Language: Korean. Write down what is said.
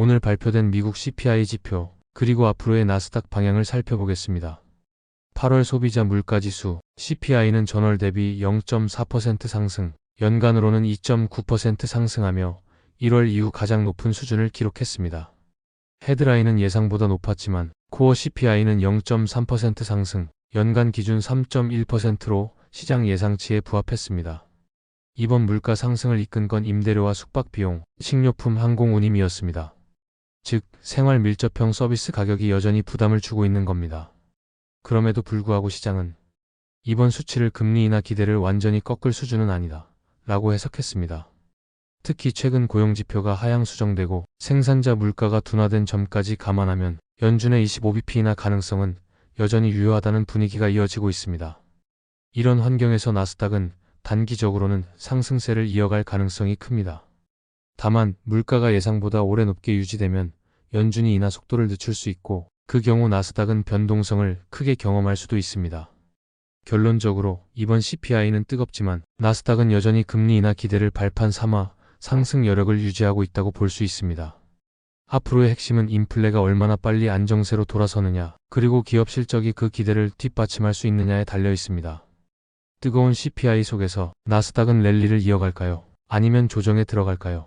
오늘 발표된 미국 CPI 지표, 그리고 앞으로의 나스닥 방향을 살펴보겠습니다. 8월 소비자 물가지수 CPI는 전월 대비 0.4% 상승, 연간으로는 2.9% 상승하며 1월 이후 가장 높은 수준을 기록했습니다. 헤드라인은 예상보다 높았지만 코어 CPI는 0.3% 상승, 연간 기준 3.1%로 시장 예상치에 부합했습니다. 이번 물가 상승을 이끈 건 임대료와 숙박비용, 식료품, 항공운임이었습니다. 즉, 생활 밀접형 서비스 가격이 여전히 부담을 주고 있는 겁니다. 그럼에도 불구하고 시장은 이번 수치를 금리 인하 기대를 완전히 꺾을 수준은 아니다. 라고 해석했습니다. 특히 최근 고용지표가 하향 수정되고 생산자 물가가 둔화된 점까지 감안하면 연준의 25bp 인하 가능성은 여전히 유효하다는 분위기가 이어지고 있습니다. 이런 환경에서 나스닥은 단기적으로는 상승세를 이어갈 가능성이 큽니다. 다만 물가가 예상보다 오래 높게 유지되면 연준이 인하 속도를 늦출 수 있고 그 경우 나스닥은 변동성을 크게 경험할 수도 있습니다. 결론적으로 이번 CPI는 뜨겁지만 나스닥은 여전히 금리 인하 기대를 발판 삼아 상승 여력을 유지하고 있다고 볼 수 있습니다. 앞으로의 핵심은 인플레가 얼마나 빨리 안정세로 돌아서느냐, 그리고 기업 실적이 그 기대를 뒷받침할 수 있느냐에 달려 있습니다. 뜨거운 CPI 속에서 나스닥은 랠리를 이어갈까요? 아니면 조정에 들어갈까요?